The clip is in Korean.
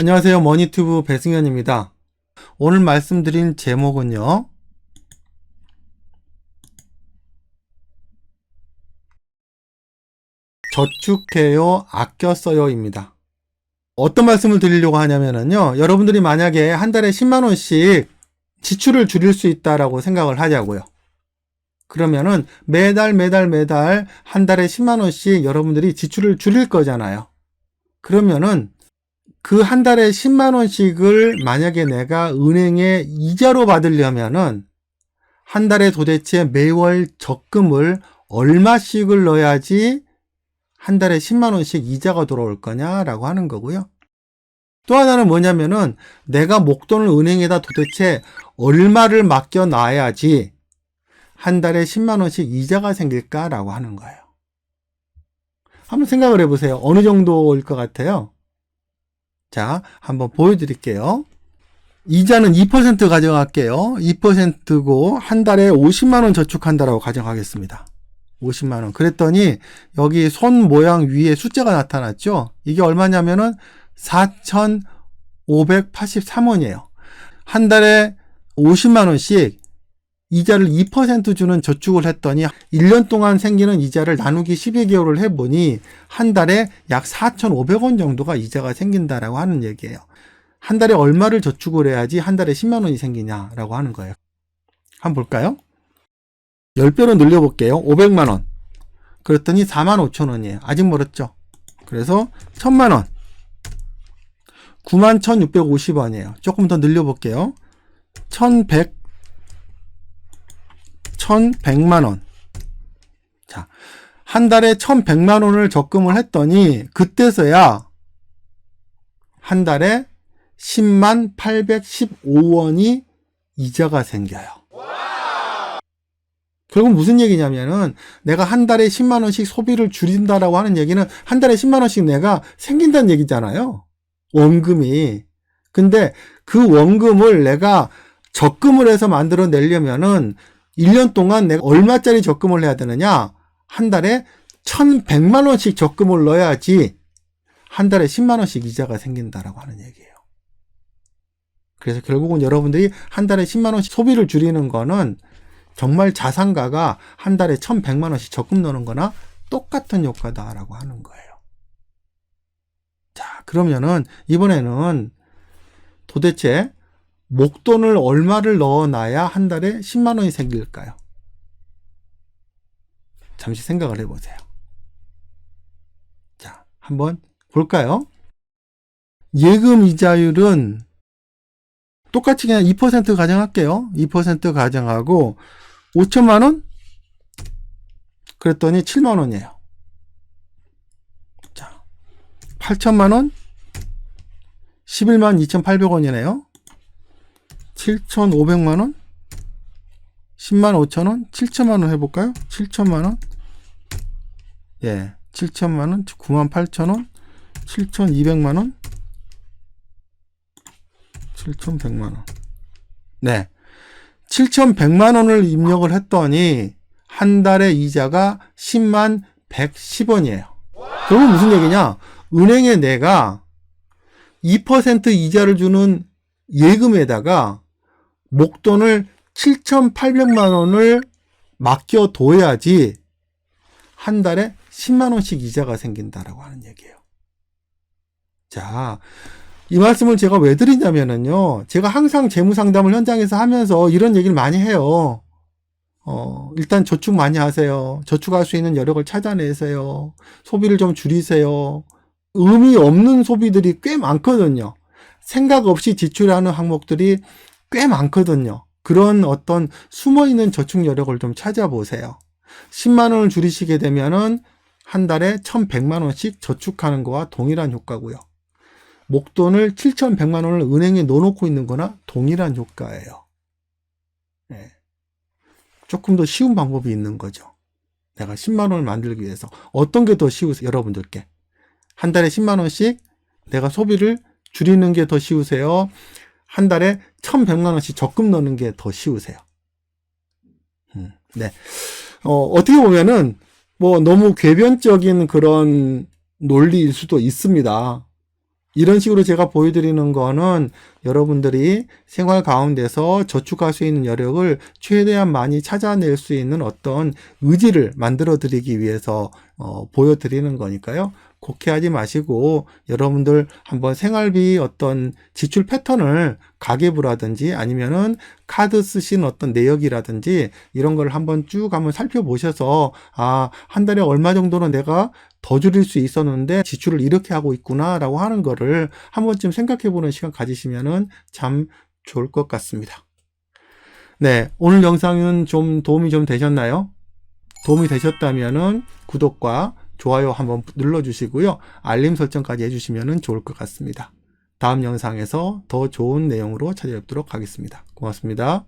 안녕하세요. 머니튜브 배승현입니다. 오늘 말씀드린 제목은요. 저축해요, 아껴 써요입니다. 어떤 말씀을 드리려고 하냐면요. 여러분들이 만약에 한 달에 10만원씩 지출을 줄일 수 있다라고 생각을 하자고요. 그러면은 매달 매달 매달 한 달에 10만원씩 여러분들이 지출을 줄일 거잖아요. 그러면은 그 한 달에 10만 원씩을 만약에 내가 은행에 이자로 받으려면은 한 달에 도대체 매월 적금을 얼마씩을 넣어야지 한 달에 10만 원씩 이자가 돌아올 거냐라고 하는 거고요. 또 하나는 뭐냐면은 내가 목돈을 은행에다 도대체 얼마를 맡겨 놔야지 한 달에 10만 원씩 이자가 생길까라고 하는 거예요. 한번 생각을 해보세요. 어느 정도일 것 같아요? 자, 한번 보여드릴게요. 이자는 2% 가져갈게요. 2%고 한 달에 50만 원 저축한다라고 가정하겠습니다. 50만 원. 그랬더니 여기 손 모양 위에 숫자가 나타났죠? 이게 얼마냐면은 4,583원이에요. 한 달에 50만 원씩 이자를 2% 주는 저축을 했더니 1년 동안 생기는 이자를 나누기 12개월을 해보니 한 달에 약 4,500원 정도가 이자가 생긴다라고 하는 얘기예요. 한 달에 얼마를 저축을 해야지 한 달에 10만 원이 생기냐라고 하는 거예요. 한번 볼까요? 10배로 늘려볼게요. 500만 원. 그랬더니 4만 5천 원이에요. 아직 멀었죠? 그래서 1000만 원. 9만 1650원이에요. 조금 더 늘려볼게요. 1100 1100만 원. 자, 한 달에 1100만 원을 적금을 했더니 그때서야 한 달에 10만 815원이 이자가 생겨요. 결국 무슨 얘기냐면은 내가 한 달에 10만 원씩 소비를 줄인다라고 하는 얘기는 한 달에 10만 원씩 내가 생긴다는 얘기잖아요. 원금이. 근데 그 원금을 내가 적금을 해서 만들어 내려면은 1년 동안 내가 얼마짜리 적금을 해야 되느냐? 한 달에 1100만 원씩 적금을 넣어야지 한 달에 10만 원씩 이자가 생긴다라고 하는 얘기예요. 그래서 결국은 여러분들이 한 달에 10만 원씩 소비를 줄이는 거는 정말 자산가가 한 달에 1100만 원씩 적금 넣는 거나 똑같은 효과다라고 하는 거예요. 자, 그러면은 이번에는 도대체 목돈을 얼마를 넣어놔야 한 달에 10만 원이 생길까요? 잠시 생각을 해보세요. 자, 한번 볼까요? 예금 이자율은 똑같이 그냥 2% 가정할게요. 2% 가정하고 5천만 원? 그랬더니 7만 원이에요. 자, 8천만 원? 11만 2,800원이네요. 7,500만 원? 10만 5천 원? 7천만 원 해볼까요? 7천만 원? 예, 7천만 원, 9만 8천 원, 7,200만 원, 7,100만 원. 네, 7,100만 원을 입력을 했더니 한 달에 이자가 10만 110원이에요. 그러면 무슨 얘기냐? 은행에 내가 2% 이자를 주는 예금에다가 목돈을 7,800만 원을 맡겨둬야지 한 달에 10만 원씩 이자가 생긴다라고 하는 얘기예요. 자, 이 말씀을 제가 왜 드리냐면은요, 제가 항상 재무 상담을 현장에서 하면서 이런 얘기를 많이 해요. 어, 일단 저축 많이 하세요. 저축할 수 있는 여력을 찾아내세요. 소비를 좀 줄이세요. 의미 없는 소비들이 꽤 많거든요. 생각 없이 지출하는 항목들이 꽤 많거든요. 그런 어떤 숨어 있는 저축 여력을 좀 찾아보세요. 10만 원을 줄이시게 되면은 한 달에 1,100만 원씩 저축하는 거와 동일한 효과고요. 목돈을 7,100만 원을 은행에 넣어놓고 있는 거나 동일한 효과예요. 네. 조금 더 쉬운 방법이 있는 거죠. 내가 10만 원을 만들기 위해서 어떤 게 더 쉬우세요? 여러분들께. 한 달에 10만 원씩 내가 소비를 줄이는 게 더 쉬우세요? 한 달에 1,100만 원씩 적금 넣는 게 더 쉬우세요? 음, 네. 어, 어떻게 보면은 뭐 너무 궤변적인 그런 논리일 수도 있습니다. 이런 식으로 제가 보여드리는 거는 여러분들이 생활 가운데서 저축할 수 있는 여력을 최대한 많이 찾아낼 수 있는 어떤 의지를 만들어 드리기 위해서 어, 보여드리는 거니까요. 곡해하지 마시고 여러분들 한번 생활비 어떤 지출 패턴을 가계부라든지 아니면은 카드 쓰신 어떤 내역이라든지 이런 걸 한번 쭉 한번 살펴보셔서 아, 한 달에 얼마 정도는 내가 더 줄일 수 있었는데 지출을 이렇게 하고 있구나라고 하는 거를 한 번쯤 생각해 보는 시간 가지시면은 참 좋을 것 같습니다. 네, 오늘 영상은 좀 도움이 좀 되셨나요? 도움이 되셨다면은 구독과 좋아요 한번 눌러주시고요. 알림 설정까지 해주시면 좋을 것 같습니다. 다음 영상에서 더 좋은 내용으로 찾아뵙도록 하겠습니다. 고맙습니다.